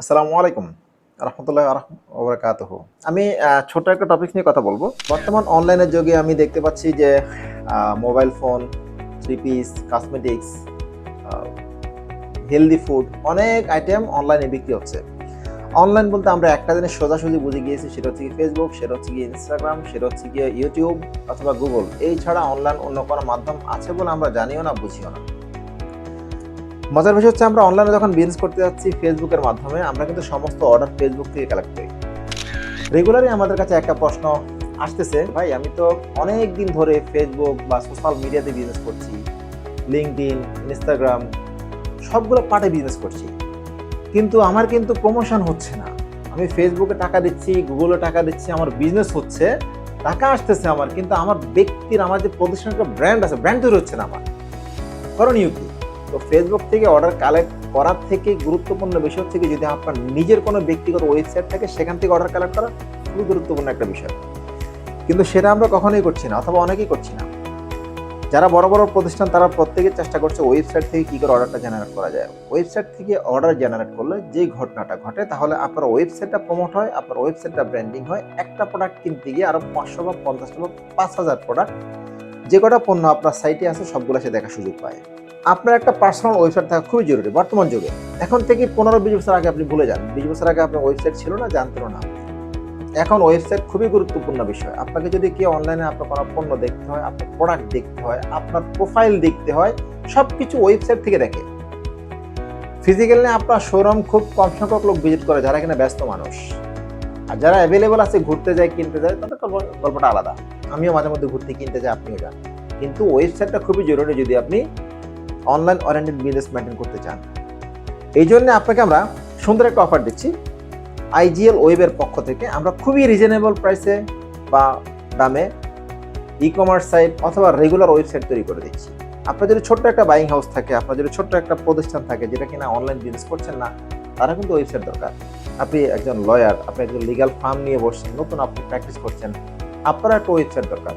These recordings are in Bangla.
আসসালামু আলাইকুম রহমতুল্লাহ ওবরাকাতহ আমি ছোট একটা টপিক নিয়ে কথা বলব। বর্তমান অনলাইনের যুগে আমি দেখতে পাচ্ছি যে mobile phone three piece cosmetics healthy food অনেক আইটেম অনলাইনে বিক্রি হচ্ছে। অনলাইন বলতে আমরা একটা জিনিস সোজাসুজি বুঝে গিয়েছি, সেটা হচ্ছে কি ফেসবুক সেটা হচ্ছে কি ইনস্টাগ্রাম সেটা হচ্ছে কি ইউটিউব অথবা গুগল এই ছাড়া অনলাইন অন্য কোনো মাধ্যম আছে বলে আমরা জানিও না, বুঝিও না। মজার বিষয় হচ্ছে আমরা অনলাইনে যখন বিজনেস করতে যাচ্ছি ফেসবুকের মাধ্যমে, আমরা কিন্তু সমস্ত অর্ডার ফেসবুক থেকে কালেক্ট করি। রেগুলারই আমাদের কাছে একটা প্রশ্ন আসতেছে, ভাই, আমি তো অনেক দিন ধরে ফেসবুক বা সোশ্যাল মিডিয়াতে বিজনেস করছি লিঙ্কডইন ইনস্টাগ্রাম সবগুলো পার্টে বিজনেস করছি। কিন্তু আমার কিন্তু প্রমোশন হচ্ছে না। আমি ফেসবুকে টাকা দিচ্ছি গুগলে টাকা দিচ্ছি, আমার বিজনেস হচ্ছে, টাকা আসতেছে আমার, কিন্তু আমার ব্যক্তির, আমার যে প্রতিষ্ঠানের ব্র্যান্ড আছে ব্র্যান্ড তৈরি হচ্ছে না আমার। করণীয় কি? তো ফেসবুক থেকে অর্ডার কালেক্ট করার থেকে গুরুত্বপূর্ণ বিষয় থেকে যদি আপনার নিজের কোনো ব্যক্তিগত ওয়েবসাইট থাকে, সেখান থেকে অর্ডার কালেক্ট করা খুবই গুরুত্বপূর্ণ একটা বিষয়। কিন্তু সেটা আমরা কখনোই করছি না, অথবা অনেকেই করছি না। যারা বড় বড় প্রতিষ্ঠান, তারা প্রত্যেকে চেষ্টা করছে ওয়েবসাইট থেকে কী করে অর্ডারটা জেনারেট করা যায়। ওয়েবসাইট থেকে অর্ডার জেনারেট করলে যে ঘটনাটা ঘটে, তাহলে আপনার ওয়েবসাইটটা প্রমোট হয়, আপনার ওয়েবসাইটটা ব্র্যান্ডিং হয়, একটা প্রোডাক্ট কিনতে গিয়ে আরও পাঁচশো বা পঞ্চাশটা বা পাঁচ হাজার প্রোডাক্ট যে কটা পণ্য আপনার সাইটে আছে, সবগুলো সে দেখার সুযোগ পায়। আপনার একটা পার্সোনাল ওয়েবসাইট থাকা খুবই জরুরি, বর্তমান যুগে। এখন থেকে পনেরো বিশ বছর আগে আপনি ভুলে যান। বিশ বছর আগে আপনার ওয়েবসাইট ছিল না, জানতেন না। এখন ওয়েবসাইট খুবই গুরুত্বপূর্ণ বিষয়। আপনাকে যদি কেউ অনলাইনে আপনার কোনো পণ্য দেখতে হয়, আপনার প্রোডাক্ট দেখতে হয়, আপনার প্রোফাইল দেখতে হয় সব কিছু ওয়েবসাইট থেকে দেখে। ফিজিক্যালি আপনার শোরুম খুব কম সংখ্যক লোক ভিজিট করে যারা কিনা ব্যস্ত মানুষ। আর যারা অ্যাভেলেবল আছে, ঘুরতে যায়, কিনতে যায়, তাদের গল্প- গল্পটা আলাদা। আমিও মাঝে মধ্যে ঘুরতে, কিনতে যাই, আপনিও যান। কিন্তু ওয়েবসাইটটা খুবই জরুরি যদি আপনি অনলাইন ওরিয়েন্টেড বিজনেস মেনটেন করতে চান। এই জন্য আপনাকে আমরা সুন্দর একটা অফার দিচ্ছি। আইজিএল ওয়েবের পক্ষ থেকে আমরা খুবই রিজনেবল প্রাইসে বা দামে ই কমার্স সাইট অথবা রেগুলার ওয়েবসাইট তৈরি করে দিচ্ছি। আপনার যদি ছোট্ট একটা বাইং হাউস থাকে, আপনার যদি ছোট্ট একটা প্রতিষ্ঠান থাকে যেটা কিনা অনলাইন বিজনেস করছেন না, তারা কিন্তু ওয়েবসাইট দরকার। আপনি একজন লয়ার আপনি একজন লিগাল ফার্ম নিয়ে বসছেন, নতুন আপনি প্র্যাকটিস করছেন আপনার একটা ওয়েবসাইট দরকার।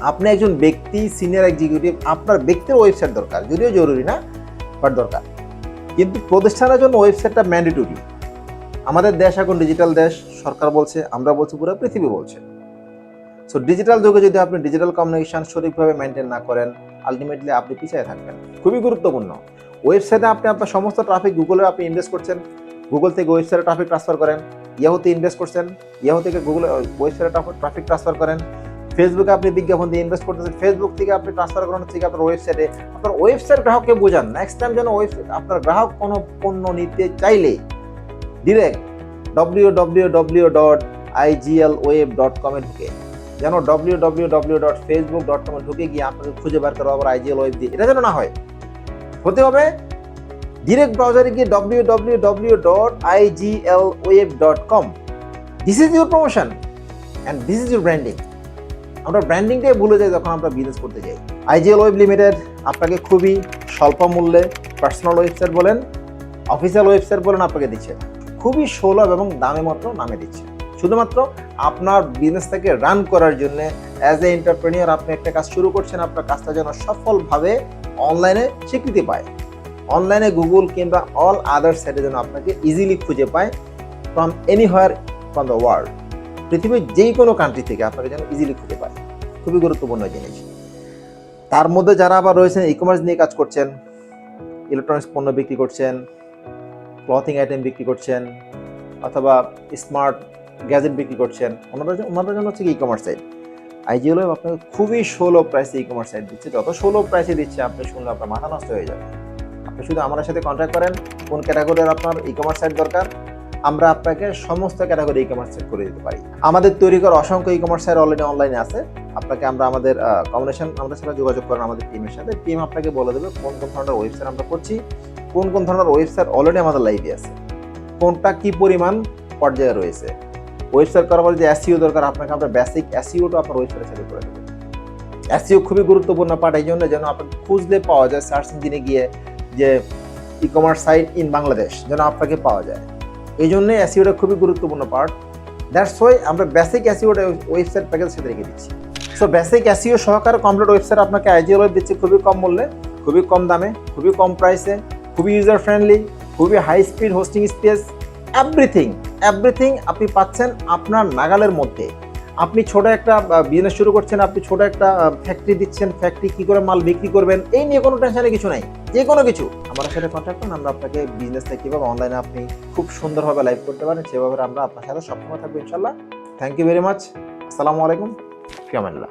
আপনি একজন ব্যক্তি সিনিয়র এক্সিকিউটিভ আপনার ব্যক্তির ওয়েবসাইট দরকার। যদিও জরুরি না বাট দরকার। কিন্তু প্রতিষ্ঠানের জন্য ওয়েবসাইটটা ম্যান্ডেটরি আমাদের দেশ এখন ডিজিটাল দেশ, সরকার বলছে, আমরা বলছি, পুরো পৃথিবী বলছে। সো ডিজিটাল যুগে যদি আপনি ডিজিটাল কমিউনিকেশন সঠিকভাবে মেনটেন না করেন আলটিমেটলি আপনি পিছিয়ে থাকবেন। খুবই গুরুত্বপূর্ণ। ওয়েবসাইটে আপনি আপনার সমস্ত ট্রাফিক গুগলে আপনি ইনভেস্ট করছেন। গুগল থেকে ওয়েবসাইটে ট্রাফিক ট্রান্সফার করেন। ইয়াহুতে ইনভেস্ট করছেন। ইয়াহু থেকে গুগলে ওয়েবসাইটে ট্রাফিক ট্রান্সফার করেন। ফেসবুকে আপনি বিজ্ঞাপন দিয়ে ইনভেস্ট করতেছেন ফেসবুক থেকে আপনি ট্রান্সফার করানো থেকে আপনার ওয়েবসাইটে আপনার ওয়েবসাইট গ্রাহককে বোঝান। নেক্সট টাইম যেন ওয়েবসাইট আপনার গ্রাহক কোনো পণ্য নিতে চাইলে direct W W W dot IGL web dot কমে ঢুকে। যেন W W W dot Facebook dot কমে ঢুকে গিয়ে আপনাকে খুঁজে বার করা আবার আইজিএল ওয়েব দিয়ে। এটা যেন না হয়। হতে হবে ডিরেক্ট ব্রাউজারে গিয়ে W W W dot IGL web dot com this is your promotion and this is your branding আমরা ব্র্যান্ডিংটাই ভুলে যাই যখন আমরা বিজনেস করতে যাই। আইজিএল ওয়েব লিমিটেড আপনাকে খুবই স্বল্প মূল্যে পার্সোনাল ওয়েবসাইট বলেন অফিসিয়াল ওয়েবসাইট বলেন আপনাকে দিচ্ছে। খুবই সুলভ এবং দামে মাত্র নামে দিচ্ছে। শুধুমাত্র আপনার বিজনেসটাকে রান করার জন্য অ্যাজ এ এন্টারপ্রেনিয়র আপনি একটা কাজ শুরু করছেন, আপনার কাজটা যেন সফলভাবে অনলাইনে স্বীকৃতি পায়। অনলাইনে গুগল কিংবা অল আদার সাইটে যেন আপনাকে ইজিলি খুঁজে পায় from anywhere from the world পৃথিবীর যেই কোনো কান্ট্রি থেকে আপনাকে যেন ইজিলি খুঁজে পায়। খুবই গুরুত্বপূর্ণ জিনিস। তার মধ্যে যারা আবার রয়েছেন ই কমার্স নিয়ে কাজ করছেন ইলেকট্রনিক্স পণ্য বিক্রি করছেন ক্লথিং আইটেম বিক্রি করছেন, অথবা স্মার্ট গ্যাজেট বিক্রি করছেন, ওনারা ওনাদের জন্য হচ্ছে ই কমার্স সাইট আইজিএল আপনাকে খুবই ষোলো প্রাইসে ই কমার্স সাইট দিচ্ছে। যত ষোলো প্রাইসে দিচ্ছে, আপনি শুনলে আপনার মাথা নষ্ট হয়ে যাবে। আপনি শুধু আমাদের সাথে কন্ট্যাক্ট করেন, কোন ক্যাটাগরির আপনার ই কমার্স সাইট দরকার আমরা আপনাকে সমস্ত ক্যাটাগরি ই কমার্স সাইট করে দিতে পারি। আমাদের তৈরি করা অসংখ্য ই কমার্স সাইট অলরেডি অনলাইনে আছে। আপনাকে আমরা আমাদের কম্বিনেশন আমাদের সাথে যোগাযোগ করেন আমাদের টিমের সাথে। টিম আপনাকে বলে দেবে কোন কোন ধরনের ওয়েবসাইট আমরা করছি, কোন কোন ধরনের ওয়েবসাইট অলরেডি আমাদের লাইভে আছে। কোনটা কি পরিমাণ পর্যায়ে রয়েছে। ওয়েবসাইট করার পরে যে এসইও দরকার, আপনাকে আমরা বেসিক এসইওটা আপনার ওয়েবসাইটে সেট করে দেবো। এসইও খুবই গুরুত্বপূর্ণ পার্ট এই জন্য যেন আপনাকে খুঁজলে পাওয়া যায় সার্চ ইঞ্জিনে গিয়ে যে e commerce site in Bangladesh যেন আপনাকে পাওয়া যায়। এই জন্য অ্যাসিওটা খুবই গুরুত্বপূর্ণ পার্ট দ্যাটস ওয়াই আমরা বেসিক অ্যাসিওটা ওয়েবসাইট প্যাকেজ সাথে রেখে দিচ্ছি। সো বেসিক অ্যাসিও সহকারে কমপ্লিট ওয়েবসাইট আপনাকে আইজিএল ওয়েব দিচ্ছে খুবই কম মূল্যে, খুবই কম দামে, খুবই কম প্রাইসে খুবই ইউজার ফ্রেন্ডলি খুবই high speed hosting space everything everything আপনি পাচ্ছেন আপনার নাগালের মধ্যে। আপনি ছোট একটা বিজনেস শুরু করছেন, আপনি ছোট একটা ফ্যাক্টরি দিচ্ছেন ফ্যাক্টরি কি করে মাল বিক্রি করবেন, এই নিয়ে কোনো টেনশনে কিছু নাই, যে কোনো কিছু। আমার সাথে কন্ট্যাক্ট করুন, আমরা আপনাকে বিজনেসটা কীভাবে অনলাইনে আপনি খুব সুন্দরভাবে লাইভ করতে পারেন, সেভাবে আমরা আপনার সাথে সবসময় থাকব ইনশাল্লাহ থ্যাংক ইউ ভেরি মাচ আসসালামু আলাইকুম। ফিয়ামাল্লাহ